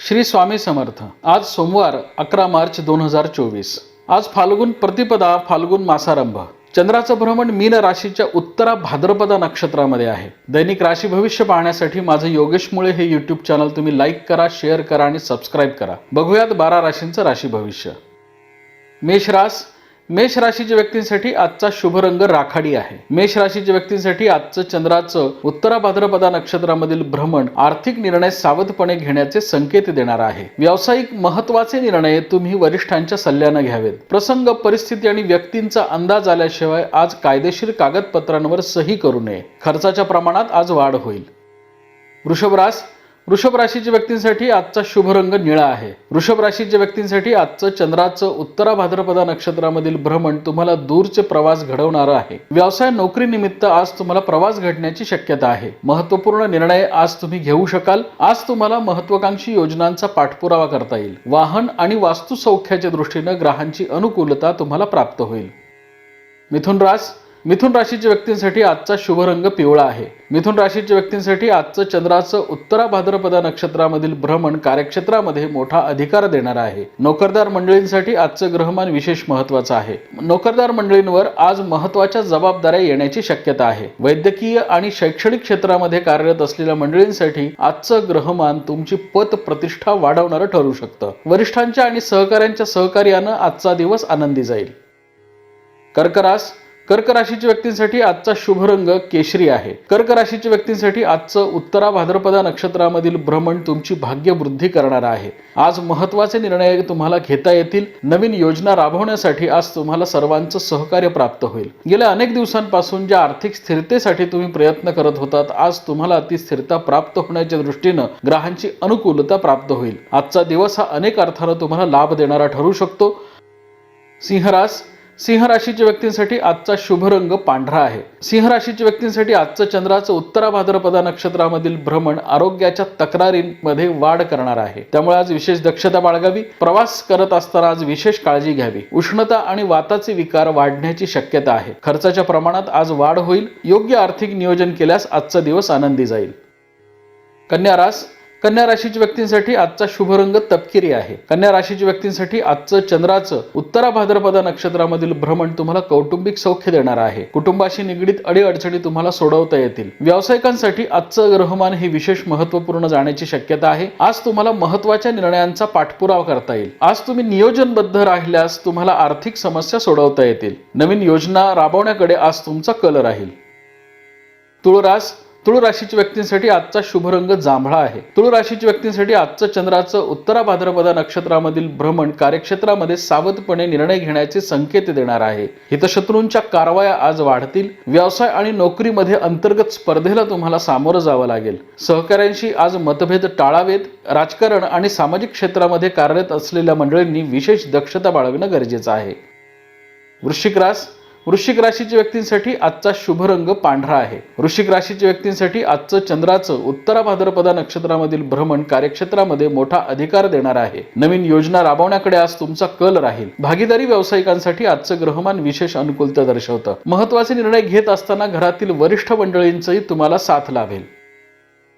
श्री स्वामी समर्थ. आज सोमवार अकरा मार्च दोन हजार चोवीस. आज फाल्गुन प्रतिपदा फाल्गुन मासारंभ. चंद्राचं भ्रमण मीन राशीच्या उत्तरा भाद्रपदा नक्षत्रामध्ये आहे. दैनिक राशी भविष्य पाहण्यासाठी माझं योगेश मुळे हे युट्यूब चॅनल तुम्ही लाईक करा शेअर करा आणि सबस्क्राईब करा. बघूयात बारा राशींचं राशी भविष्य. मेष रास मेष राशीच्या व्यक्तींसाठी आजचा शुभ रंग राखाडी आहे. मेष राशीच्या व्यक्तींसाठी आजचं चंद्राचं उत्तरा भाद्रपदा नक्षत्रामधील भ्रमण आर्थिक निर्णय सावधपणे घेण्याचे संकेत देणार आहे. व्यावसायिक महत्त्वाचे निर्णय तुम्ही वरिष्ठांच्या सल्ल्यानं घ्यावेत. प्रसंग परिस्थिती आणि व्यक्तींचा अंदाज आल्याशिवाय आज कायदेशीर कागदपत्रांवर सही करू नये. खर्चाच्या प्रमाणात आज वाढ होईल. वृषभरास वृषभ राशीच्या व्यक्तींसाठी आजचा शुभ रंग निळा आहे. वृषभ राशीच्या व्यक्तींसाठी आजचं चंद्राचं उत्तरा भाद्रपदा नक्षत्रामधील भ्रमण तुम्हाला दूरचे प्रवास घडवणारं आहे. व्यवसाय नोकरी निमित्त आज तुम्हाला प्रवास घडण्याची शक्यता आहे. महत्त्वपूर्ण निर्णय आज तुम्ही घेऊ शकाल. आज तुम्हाला महत्वाकांक्षी योजनांचा पाठपुरावा करता येईल. वाहन आणि वास्तुसौख्याच्या दृष्टीनं ग्रहांची अनुकूलता तुम्हाला प्राप्त होईल. मिथुन रास मिथुन राशीच्या व्यक्तींसाठी आजचा शुभ रंग पिवळा आहे. मिथुन राशीच्या व्यक्तींसाठी आजचं चंद्राचं उत्तरा भाद्रपदा नक्षत्रामधील भ्रमण कार्यक्षेत्रामध्ये मोठा अधिकार देणार आहे. नोकरदार मंडळींसाठी आजचं ग्रहमान विशेष महत्वाचं आहे. नोकरदार मंडळींवर आज महत्त्वाच्या जबाबदाऱ्या येण्याची शक्यता आहे. वैद्यकीय आणि शैक्षणिक क्षेत्रामध्ये कार्यरत असलेल्या मंडळींसाठी आजचं ग्रहमान तुमची पत प्रतिष्ठा वाढवणारं ठरू शकतं. वरिष्ठांच्या आणि सहकाऱ्यांच्या सहकार्यानं आजचा दिवस आनंदी जाईल. कर्करास कर्क राशीच्या व्यक्तींसाठी आजचा शुभ रंग केशरी आहे. कर्क राशीच्या व्यक्तींसाठी आजचं उत्तरा भाद्रपदा नक्षत्रामधील भ्रमण तुमची भाग्यवृद्धी करणार आहे. आज महत्त्वाचे निर्णय तुम्हाला घेता येतील. नवीन योजना राबवण्यासाठी आज तुम्हाला सर्वांचं सहकार्य प्राप्त होईल. गेल्या अनेक दिवसांपासून ज्या आर्थिक स्थिरतेसाठी तुम्ही प्रयत्न करत होतात आज तुम्हाला ती स्थिरता प्राप्त होण्याच्या दृष्टीनं ग्रहांची अनुकूलता प्राप्त होईल. आजचा दिवस हा अनेक अर्थानं तुम्हाला लाभ देणारा ठरू शकतो. सिंहरास सिंह राशीच्या व्यक्तींसाठी आजचा शुभ रंग पांढरा आहे. सिंह राशीच्या व्यक्तींसाठी आजचं चंद्राचं उत्तरा भाद्रपदा नक्षत्रामधील भ्रमण आरोग्याच्या तक्रारींमध्ये वाढ करणार आहे. त्यामुळे आज विशेष दक्षता बाळगावी. प्रवास करत असताना आज विशेष काळजी घ्यावी. उष्णता आणि वाताचे विकार वाढण्याची शक्यता आहे. खर्चाच्या प्रमाणात आज वाढ होईल. योग्य आर्थिक नियोजन केल्यास आजचा दिवस आनंदी जाईल. कन्या रास कन्या राशीच्या व्यक्तींसाठी आजचा शुभ रंग तपकिरी आहे. कन्या राशीच्या व्यक्तींसाठी आजचं चंद्राचं उत्तरा भाद्रपदा नक्षत्रामधील भ्रमण तुम्हाला कौटुंबिक सौख्य देणार आहे. कुटुंबाशी निगडीत अडीअडचणी तुम्हाला सोडवता येतील. व्यावसायिकांसाठी आजचं ग्रहमान हे विशेष महत्त्वपूर्ण जाण्याची शक्यता आहे. आज तुम्हाला महत्त्वाच्या निर्णयांचा पाठपुरावा करता येईल. आज तुम्ही नियोजनबद्ध राहिल्यास तुम्हाला आर्थिक समस्या सोडवता येतील. नवीन योजना राबवण्याकडे आज तुमचा कल राहील. तुळरास तुळ राशीच्या व्यक्तींसाठी आजचा शुभ रंग जांभळा आहे. तुळ राशीच्या व्यक्तींसाठी आजचं चंद्राचं उत्तरा भाद्रपदा नक्षत्रामधील भ्रमण कार्यक्षेत्रामध्ये सावधपणे निर्णय घेण्याचे संकेत देणार आहे. हितशत्रूंच्या कारवाया आज वाढतील. व्यवसाय आणि नोकरीमध्ये अंतर्गत स्पर्धेला तुम्हाला सामोरं जावं लागेल. सहकाऱ्यांशी आज मतभेद टाळावेत. राजकारण आणि सामाजिक क्षेत्रामध्ये कार्यरत असलेल्या मंडळींनी विशेष दक्षता बाळगणं गरजेचं आहे. वृश्चिक रास वृश्चिक राशीच्या व्यक्तींसाठी आजचा शुभ रंग पांढरा आहे. वृश्चिक राशीच्या व्यक्तींसाठी आजचं चंद्राचं उत्तरा भाद्रपदा नक्षत्रामधील भ्रमण कार्यक्षेत्रामध्ये मोठा अधिकार देणार आहे. नवीन योजना राबवण्याकडे आज तुमचा कल राहील. भागीदारी व्यावसायिकांसाठी आजचं ग्रहमान विशेष अनुकूलता दर्शवतं. महत्त्वाचे निर्णय घेत असताना घरातील वरिष्ठ मंडळींचंही तुम्हाला साथ लाभेल.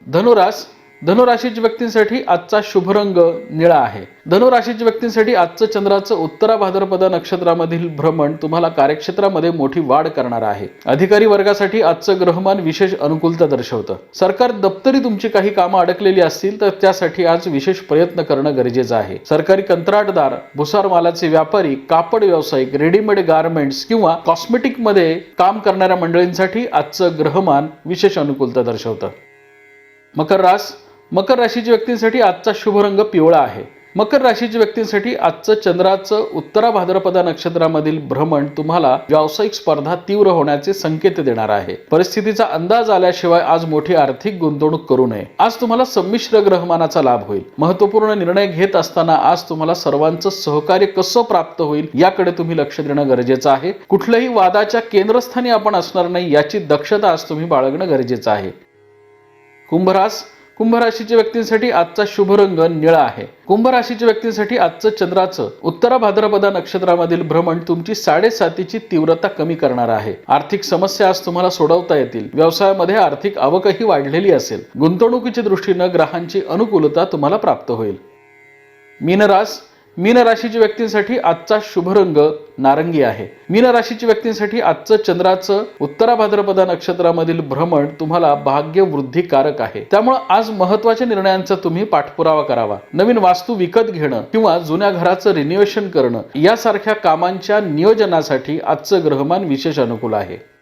धनुरास धनुराशीच्या व्यक्तींसाठी आजचा शुभ रंग निळा आहे. धनुराशीच्या व्यक्तींसाठी आजचं चंद्राचं उत्तरा भाद्रपदा नक्षत्रामधील भ्रमण तुम्हाला कार्यक्षेत्रामध्ये मोठी वाढ करणार आहे. अधिकारी वर्गासाठी आजचं ग्रहमान विशेष अनुकूलता दर्शवतं. सरकार दप्तरी तुमची काही कामं अडकलेली असतील तर त्यासाठी आज विशेष प्रयत्न करणं गरजेचं आहे. सरकारी कंत्राटदार भुसार मालाचे व्यापारी कापड व्यावसायिक रेडीमेड गारमेंट्स किंवा कॉस्मेटिकमध्ये काम करणाऱ्या मंडळींसाठी आजचं ग्रहमान विशेष अनुकूलता दर्शवतं. मकर रास मकर राशीच्या व्यक्तींसाठी आजचा शुभ रंग पिवळा आहे. मकर राशीच्या व्यक्तींसाठी आजचं चंद्राचं उत्तरा भाद्रपदा नक्षत्रामधील भ्रमण तुम्हाला व्यावसायिक स्पर्धा तीव्र होण्याचे संकेत देणार आहे. परिस्थितीचा अंदाज आल्याशिवाय आज मोठी आर्थिक गुंतवणूक करू नये. आज तुम्हाला संमिश्र ग्रहमानाचा लाभ होईल. महत्त्वपूर्ण निर्णय घेत असताना आज तुम्हाला सर्वांचं सहकार्य कसं प्राप्त होईल याकडे तुम्ही लक्ष देणं गरजेचं आहे. कुठल्याही वादाच्या केंद्रस्थानी आपण असणार नाही याची दक्षता आज तुम्ही बाळगणं गरजेचं आहे. कुंभरास कुंभ राशीच्या व्यक्तींसाठी आजचा शुभ रंग निळा आहे. कुंभ राशीच्या व्यक्तींसाठी आजचं चंद्राचं उत्तरा भाद्रपदा नक्षत्रामधील भ्रमण तुमची साडेसातीची तीव्रता कमी करणार आहे. आर्थिक समस्या आज तुम्हाला सोडवता येतील. व्यवसायामध्ये आर्थिक आवकही वाढलेली असेल. गुंतवणुकीच्या दृष्टीनं ग्रहांची अनुकूलता तुम्हाला प्राप्त होईल. मीनरास मीन राशीच्या व्यक्तींसाठी आजचा शुभ रंग नारंगी आहे. मीन राशीच्या व्यक्तींसाठी आजचं चंद्राचं उत्तरा भाद्रपदा नक्षत्रामधील भ्रमण तुम्हाला भाग्य वृद्धिकारक आहे. त्यामुळे आज महत्त्वाच्या निर्णयांचा तुम्ही पाठपुरावा करावा. नवीन वास्तू विकत घेणं किंवा जुन्या घराचं रिन्युएशन करणं यासारख्या कामांच्या नियोजनासाठी आजचं ग्रहमान विशेष अनुकूल आहे.